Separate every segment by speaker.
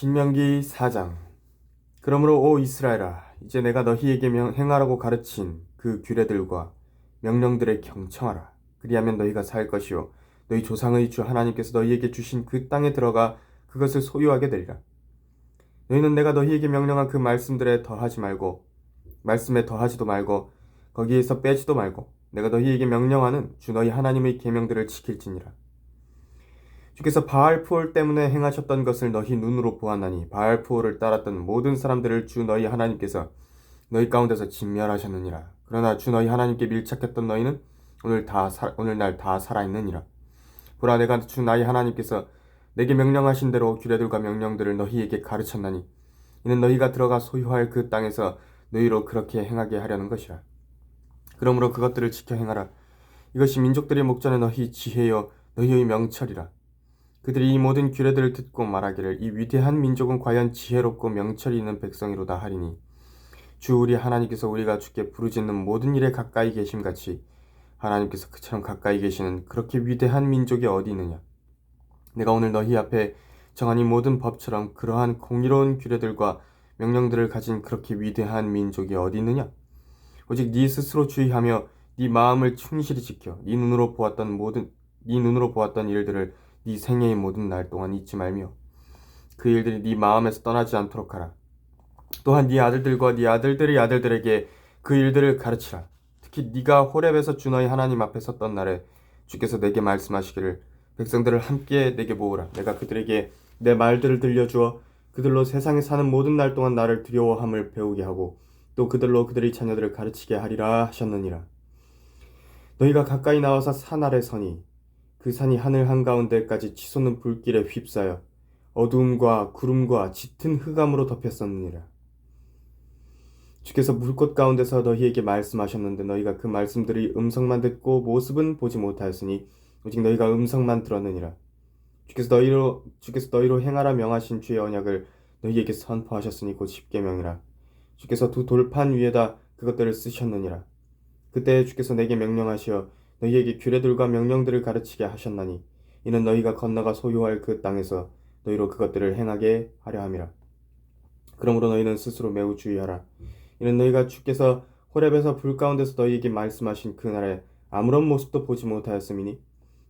Speaker 1: 신명기 4장. 그러므로 오 이스라엘아 이제 내가 너희에게 명, 행하라고 가르친 그 규례들과 명령들에 경청하라. 그리하면 너희가 살 것이요. 너희 조상의 주 하나님께서 너희에게 주신 그 땅에 들어가 그것을 소유하게 되리라. 너희는 내가 너희에게 명령한 그 말씀들에 더하지 말고 말씀에 더하지도 말고 거기에서 빼지도 말고 내가 너희에게 명령하는 주 너희 하나님의 계명들을 지킬지니라 주께서 바알푸올 때문에 행하셨던 것을 너희 눈으로 보았나니 바알푸올을 따랐던 모든 사람들을 주 너희 하나님께서 너희 가운데서 진멸하셨느니라. 그러나 주 너희 하나님께 밀착했던 너희는 오늘 다 사, 오늘날 다 살아 있느니라. 보라 내가 주 너희 하나님께서 내게 명령하신 대로 규례들과 명령들을 너희에게 가르쳤나니 이는 너희가 들어가 소유할 그 땅에서 너희로 그렇게 행하게 하려는 것이라. 그러므로 그것들을 지켜 행하라. 이것이 민족들의 목전에 너희 지혜요 너희의 명철이라. 그들이 이 모든 규례들을 듣고 말하기를 이 위대한 민족은 과연 지혜롭고 명철이 있는 백성이로다 하리니 주 우리 하나님께서 우리가 주께 부르짖는 모든 일에 가까이 계심 같이 하나님께서 그처럼 가까이 계시는 그렇게 위대한 민족이 어디 있느냐? 내가 오늘 너희 앞에 정한 이 모든 법처럼 그러한 공의로운 규례들과 명령들을 가진 그렇게 위대한 민족이 어디 있느냐? 오직 네 스스로 주의하며 네 마음을 충실히 지켜 네 눈으로 보았던 모든 네 눈으로 보았던 일들을 네 생애의 모든 날 동안 잊지 말며 그 일들이 네 마음에서 떠나지 않도록 하라. 또한 네 아들들과 네 아들들의 아들들에게 그 일들을 가르치라. 특히 네가 호렙에서 주 너희 하나님 앞에 섰던 날에 주께서 내게 말씀하시기를 백성들을 함께 내게 모으라. 내가 그들에게 내 말들을 들려주어 그들로 세상에 사는 모든 날 동안 나를 두려워함을 배우게 하고 또 그들로 그들의 자녀들을 가르치게 하리라 하셨느니라. 너희가 가까이 나와서 산 아래 서니 그 산이 하늘 한가운데까지 치솟는 불길에 휩싸여 어두움과 구름과 짙은 흑암으로 덮였었느니라. 주께서 물꽃 가운데서 너희에게 말씀하셨는데 너희가 그 말씀들이 음성만 듣고 모습은 보지 못하였으니 오직 너희가 음성만 들었느니라. 주께서 너희로 주께서 너희로 행하라 명하신 주의 언약을 너희에게 선포하셨으니 곧 십계명이라. 주께서 두 돌판 위에다 그것들을 쓰셨느니라. 그때 주께서 내게 명령하시어 너희에게 규례들과 명령들을 가르치게 하셨나니 이는 너희가 건너가 소유할 그 땅에서 너희로 그것들을 행하게 하려 함이라. 그러므로 너희는 스스로 매우 주의하라. 이는 너희가 주께서 호렙에서 불 가운데서 너희에게 말씀하신 그 날에 아무런 모습도 보지 못하였음이니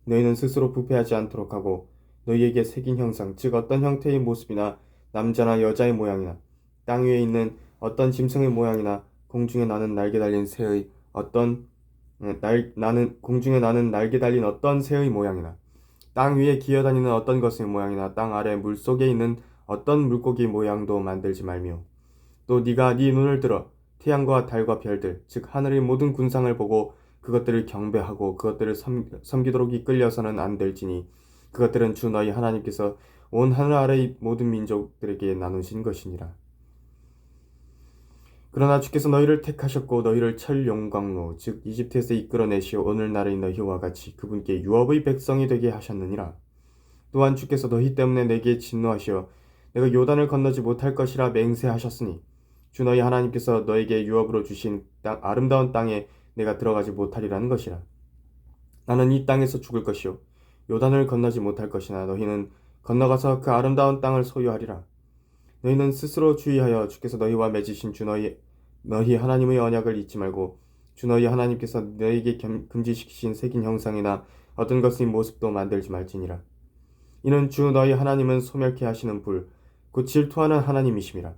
Speaker 1: 너희는 스스로 부패하지 않도록 하고 너희에게 새긴 형상 즉 어떤 형태의 모습이나 남자나 여자의 모양이나 땅 위에 있는 어떤 짐승의 모양이나 공중에 나는 날개 달린 새의 어떤 날, 나는 공중에 나는 날개 달린 어떤 새의 모양이나 땅 위에 기어다니는 어떤 것의 모양이나 땅 아래 물 속에 있는 어떤 물고기 모양도 만들지 말며 또 네가 네 눈을 들어 태양과 달과 별들 즉 하늘의 모든 군상을 보고 그것들을 경배하고 그것들을 섬, 섬기도록 이끌려서는 안 될지니 그것들은 주 너희 하나님께서 온 하늘 아래의 모든 민족들에게 나누신 것이니라. 그러나 주께서 너희를 택하셨고 너희를 철 영광로 즉 이집트에서 이끌어내시어 오늘날의 너희와 같이 그분께 유업의 백성이 되게 하셨느니라. 또한 주께서 너희 때문에 내게 진노하시어 내가 요단을 건너지 못할 것이라 맹세하셨으니 주 너희 하나님께서 너에게 유업으로 주신 땅, 아름다운 땅에 내가 들어가지 못하리라는 것이라. 나는 이 땅에서 죽을 것이요 요단을 건너지 못할 것이나 너희는 건너가서 그 아름다운 땅을 소유하리라. 너희는 스스로 주의하여 주께서 너희와 맺으신 주 너희 너희 하나님의 언약을 잊지 말고 주 너희 하나님께서 너희에게 금지시키신 새긴 형상이나 어떤 것의 모습도 만들지 말지니라. 이는 주 너희 하나님은 소멸케 하시는 불, 곧 질투하는 하나님이심이라.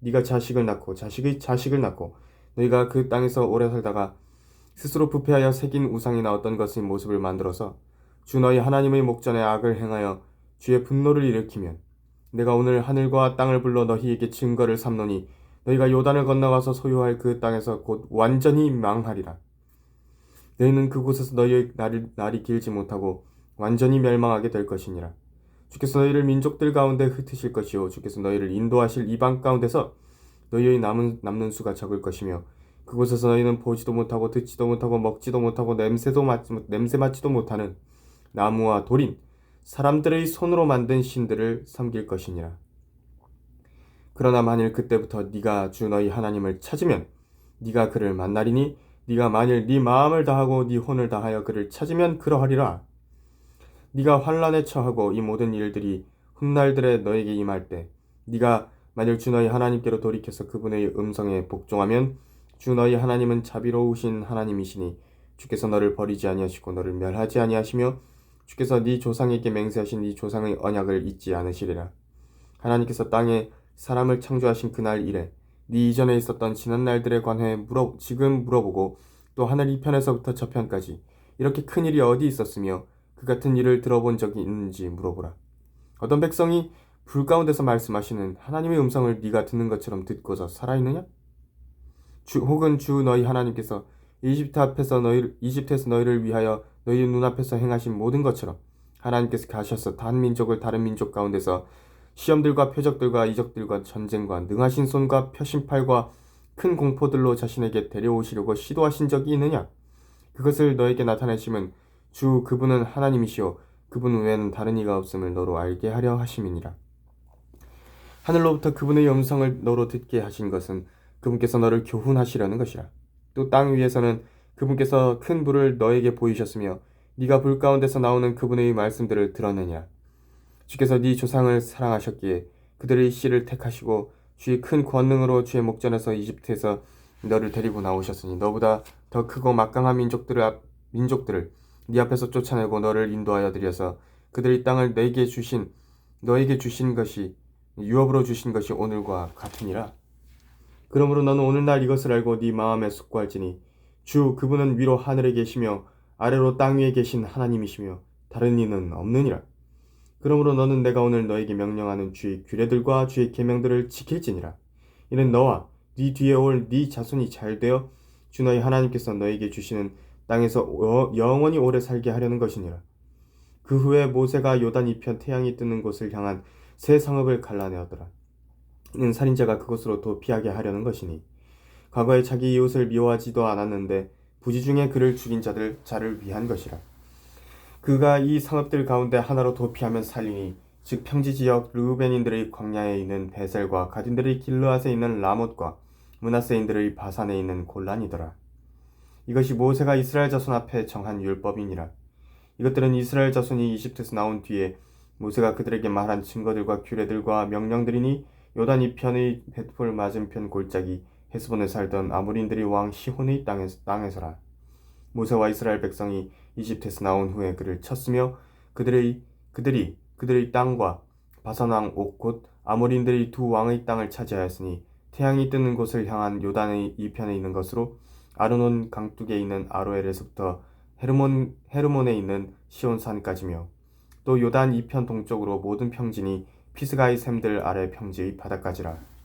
Speaker 1: 네가 자식을 낳고 자식의 자식을 낳고 너희가 그 땅에서 오래 살다가 스스로 부패하여 새긴 우상이나 어떤 것의 모습을 만들어서 주 너희 하나님의 목전에 악을 행하여 주의 분노를 일으키면 내가 오늘 하늘과 땅을 불러 너희에게 증거를 삼노니 너희가 요단을 건너가서 소유할 그 땅에서 곧 완전히 망하리라. 너희는 그곳에서 너희의 날이, 날이 길지 못하고 완전히 멸망하게 될 것이니라. 주께서 너희를 민족들 가운데 흩으실 것이요 주께서 너희를 인도하실 이방 가운데서 너희의 남은 남는 수가 적을 것이며 그곳에서 너희는 보지도 못하고 듣지도 못하고 먹지도 못하고 냄새도 맡지 냄새 맡지도 못하는 나무와 돌인 사람들의 손으로 만든 신들을 섬길 것이니라. 그러나 만일 그때부터 네가 주 너희 하나님을 찾으면 네가 그를 만나리니 네가 만일 네 마음을 다하고 네 혼을 다하여 그를 찾으면 그러하리라. 네가 환란에 처하고 이 모든 일들이 훗날들에 너에게 임할 때 네가 만일 주 너희 하나님께로 돌이켜서 그분의 음성에 복종하면 주 너희 하나님은 자비로우신 하나님이시니 주께서 너를 버리지 아니하시고 너를 멸하지 아니하시며 주께서 네 조상에게 맹세하신 네 조상의 언약을 잊지 않으시리라 하나님께서 땅에 사람을 창조하신 그날 이래 네 이전에 있었던 지난 날들에 관해 물어 지금 물어보고 또 하늘 이편에서부터 저편까지 이렇게 큰 일이 어디 있었으며 그 같은 일을 들어본 적이 있는지 물어보라 어떤 백성이 불 가운데서 말씀하시는 하나님의 음성을 네가 듣는 것처럼 듣고서 살아있느냐? 주, 혹은 주 너희 하나님께서 이집트 앞에서 너희 이집트에서 너희를 위하여 너희 눈앞에서 행하신 모든 것처럼 하나님께서 가셔서 단 민족을 다른 민족 가운데서 시험들과 표적들과 이적들과 전쟁과 능하신 손과 표심팔과 큰 공포들로 자신에게 데려오시려고 시도하신 적이 있느냐? 그것을 너에게 나타내심은 주 그분은 하나님이시오 그분 외에는 다른 이가 없음을 너로 알게 하려 하심이니라. 하늘로부터 그분의 음성을 너로 듣게 하신 것은 그분께서 너를 교훈하시려는 것이라. 또 땅 위에서는 그분께서 큰 불을 너에게 보이셨으며 네가 불 가운데서 나오는 그분의 말씀들을 들었느냐. 주께서 네 조상을 사랑하셨기에 그들의 씨를 택하시고 주의 큰 권능으로 주의 목전에서 이집트에서 너를 데리고 나오셨으니 너보다 더 크고 막강한 민족들을 앞- 민족들을 네 앞에서 쫓아내고 너를 인도하여 드려서 그들의 땅을 너에게 주신 너에게 주신 것이 유업으로 주신 것이 오늘과 같으니라. 그러므로 너는 오늘날 이것을 알고 네 마음에 숙고할지니 주 그분은 위로 하늘에 계시며 아래로 땅 위에 계신 하나님이시며 다른 이는 없느니라. 그러므로 너는 내가 오늘 너에게 명령하는 주의 규례들과 주의 계명들을 지킬지니라. 이는 너와 네 뒤에 올 네 자손이 잘 되어 주 너희 하나님께서 너에게 주시는 땅에서 어- 영원히 오래 살게 하려는 것이니라. 그 후에 모세가 요단 이편 태양이 뜨는 곳을 향한 새 성읍을 갈라내었더라. 이는 살인자가 그곳으로 도피하게 하려는 것이니 과거에 자기 이웃을 미워하지도 않았는데 부지 중에 그를 죽인 자들 자를 위한 것이라. 그가 이 성읍들 가운데 하나로 도피하면 살리니 즉 평지 지역 르우벤인들의 광야에 있는 베셀과 가딘들의 길르앗에 있는 라못과 문하세인들의 바산에 있는 골란이더라. 이것이 모세가 이스라엘 자손 앞에 정한 율법이니라. 이것들은 이스라엘 자손이 이집트에서 나온 뒤에 모세가 그들에게 말한 증거들과 규례들과 명령들이니 요단 이편의 베풀 맞은편 골짜기 헤스본에 살던 아모린들이 왕 시혼의 땅에서, 땅에서라. 모세와 이스라엘 백성이 이집트에서 나온 후에 그를 쳤으며 그들의 그들이 그들의 땅과 바산 왕옥곧 아모린들의 두 왕의 땅을 차지하였으니 태양이 뜨는 곳을 향한 요단의 이편에 있는 것으로 아르논 강둑에 있는 아로엘에서부터 헤르몬 헤르몬에 있는 시온산까지며 또 요단 이편 동쪽으로 모든 평진이 피스가의 샘들 아래 평지의 바다까지라.